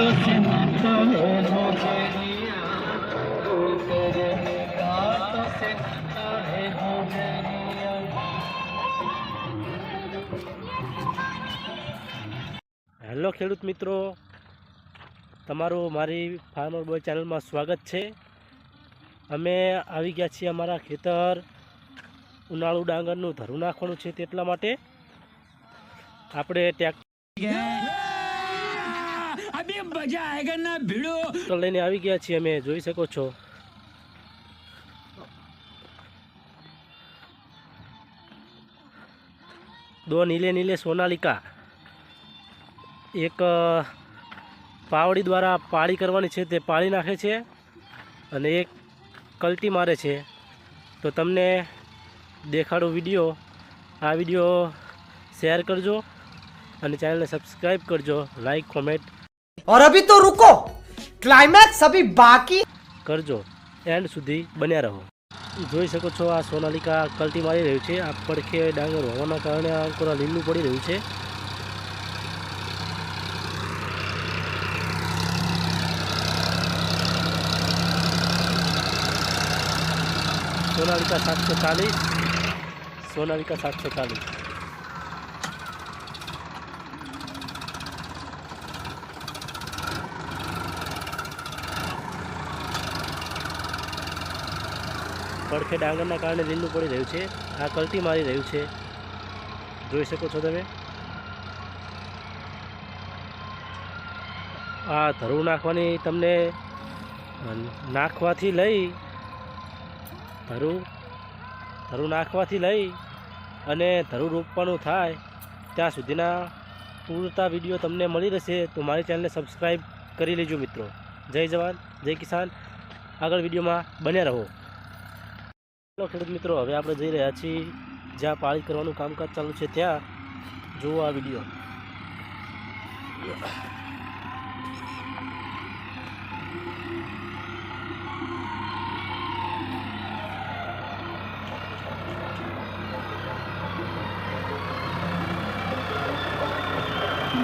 Hello ખેડૂત મિત્રો, તમારું મારી ફાર્મર બોય ચેનલમાં સ્વાગત છે. અમે આવી ગયા છીએ અમારા ખેતર ઉનાળુ ડાંગરનું ધરું નાખવાનું છે તેટલા માટે. આપણે ટ્રેક્ટર अभी मजा आएगा ना भिड़ो ટ્રેક્ટર લઈને આવી ગયા છીએ અમે જોઈ શકો છો દો નીલે નીલે સોનાલિકા એક અ, પાવડી દ્વારા પાળી કરવાની છે તે પાળી નાખે છે અને એક કલટી મારે છે તો તમને દેખાડો વિડીયો આ વિડીયો શેર કરજો અને ચેનલને સબસ્ક્રાઈબ કરજો લાઈક કોમેન્ટ और अभी तो रुको क्लाइमैक्स अभी बाकी કરજો એન્ડ સુધી બન્યા રહો જોઈ શકો છો આ સોનાલિકા કલ્ટી મારી રહ્યું છે આ પડખે ડાંગર હોવાના કારણે આ અંકોરા લીલું પડી રહ્યું છે સોનાલિકા સાતસો ચાલીસ સોનાલિકા સાતસો ચાલીસ પડખે ડાંગરના કારણે લીલું પડી રહ્યું છે. આ કલ્ટી મારી રહ્યું છે. જોઈ શકો છો તમે? આ ધરું નાખવાની તમને નાખવાથી લઈ ધરું ધરું નાખવાથી લઈ અને ધરું રોપવાનું થાય ત્યાં સુધીના પૂરતા વીડિયો તમને મળી રહેશે. તો મારી ચેનલને સબસ્ક્રાઈબ કરી લેજો મિત્રો. જય જવાન, જય કિસાન. આગળ વિડીયોમાં બન્યા રહો. ખેડૂત મિત્રો, હવે આપણે જઈ રહ્યા છીએ જ્યાં પાળી કરવાનું કામકાજ ચાલુ છે ત્યાં. જુઓ આ video.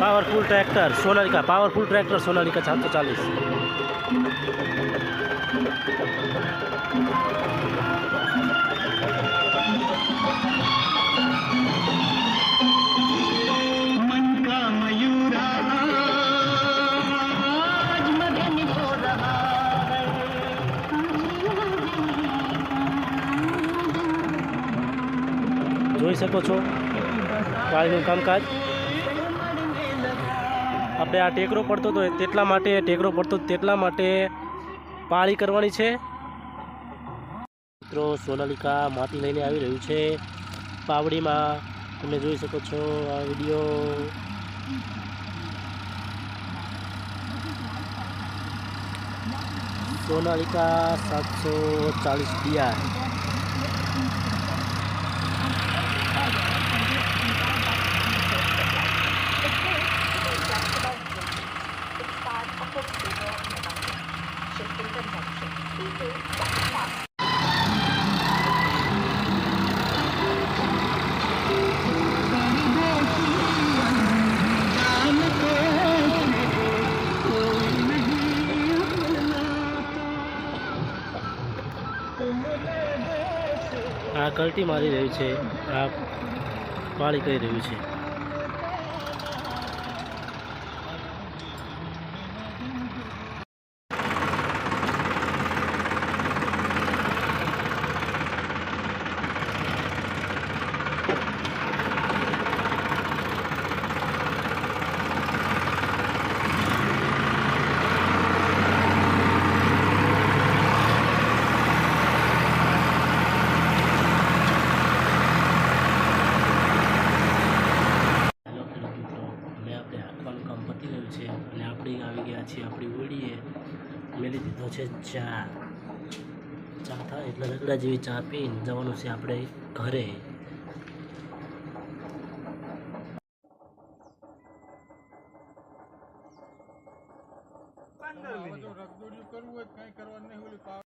Powerful tractor Sonalika powerful tractor Sonalika સાતસો ચાલીસ. જોઈ શકો છો. પાણીનું કામકાજ. આપણે આ ટેકરો પડતો હતો તેટલા માટે ટેકરો પડતો તેટલા માટે પાળી કરવાની છે. મિત્રો, સોનાલિકા માટી લઈને આવી રહ્યું છે. પાવડીમાં તમે જોઈ શકો છો આ વીડિયો. સોનાલિકા સાતસો ચાલીસ ડીઆર. આ કલ્ટી મારી રહ્યું છે આ પાળી કરી રહ્યું છે હેલો ખેડૂત મિત્રો હવે આપણે હાંકવાનું કામ પતી ગયું છે અને આપણે આવી ગયા છીએ આપણી ઓળીએ મેલી છે ચા. ચા થાય એટલે રગડા જેવી ચા પીને જવાનું છે આપણે ઘરે. કરવું હોય કઈ કરવાનું નહીં